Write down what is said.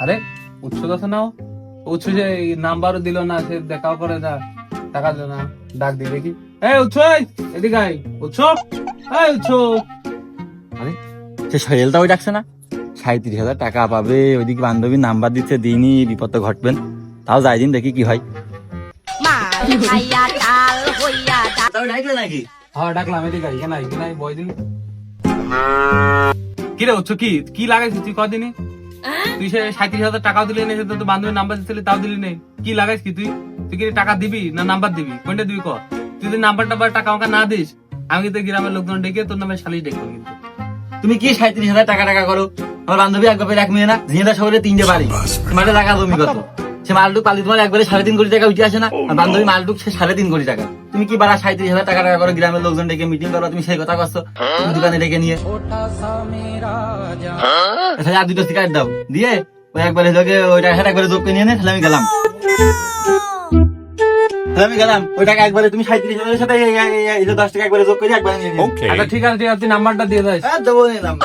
আরে উৎস আছে না ও? উৎস যে নাম্বারও দিল না সে দেখাও করে না টাকা দিল না ডাক দিবে কি এই উৎস এদিকে আয়। উৎস এই উৎস। আরে সে সোহেলটা ওই ডাকছে না? সাঁত্রিশ হাজার টাকা পাবে ওইদিকে বান্ধবীর নাম্বার দিচ্ছে দিনই বিপদ তো ঘটবেন। তাও যাই দিন দেখি কি হয়। নাকি? হ্যাঁ ডাকলাম এদিকে আয় কেন কেন বয় দিন। কি রে উৎস কি কি লাগাইছিস তুই কদিনই তুই সে সাঁত্রিশ হাজার টাকাও দিলি বান্ধবীর নাম্বার তাও দিলি কি লাগাইস কি তুই? তুই কি টাকা দিবি না নাম্বার দিবি? কোনটা দিবি ক তুই যদি নাম্বার টাম্বার টাকা আমাকে না দিস, আমি কিন্তু গ্রামের লোকজন ডেকে তোর নামে শালি ডেকে কিন্তু। তুমি কি সাঁত্রিশ হাজার টাকা টাকা করো? আমার বান্ধবী এক গপের এক মেয়ে না ঝিঁদা শহরে তিনটে বাড়ি। মাঠে টাকা জমি কত? সে মালটুক পালি তোমার একবারে সাড়ে তিন কোটি টাকা উঠে আসে না? আর বান্ধবী মালটুক সে সাড়ে তিন কোটি টাকা। তুমি কি বাড়া সাঁত্রিশ হাজার টাকা টাকা করো গ্রামের লোকজন ডেকে মিটিং করো তুমি সেই কথা করছ। দোকানে ডেকে নিয়ে। তাহলে আর দুটো সিগারেট দাও। দিয়ে ওই একবারে যোগে ওই টাকা একবারে যোগ করে নিয়ে নে তাহলে আমি গেলাম। তাহলে আমি গেলাম। ওই টাকা একবারে তুমি সাঁত্রিশ হাজারের সাথে দশ টাকা একবারে যোগ করে একবারে নিয়ে আচ্ছা ঠিক আছে ঠিক আছে তুই নাম্বারটা দিয়ে দিস হ্যাঁ দেবো নিলাম।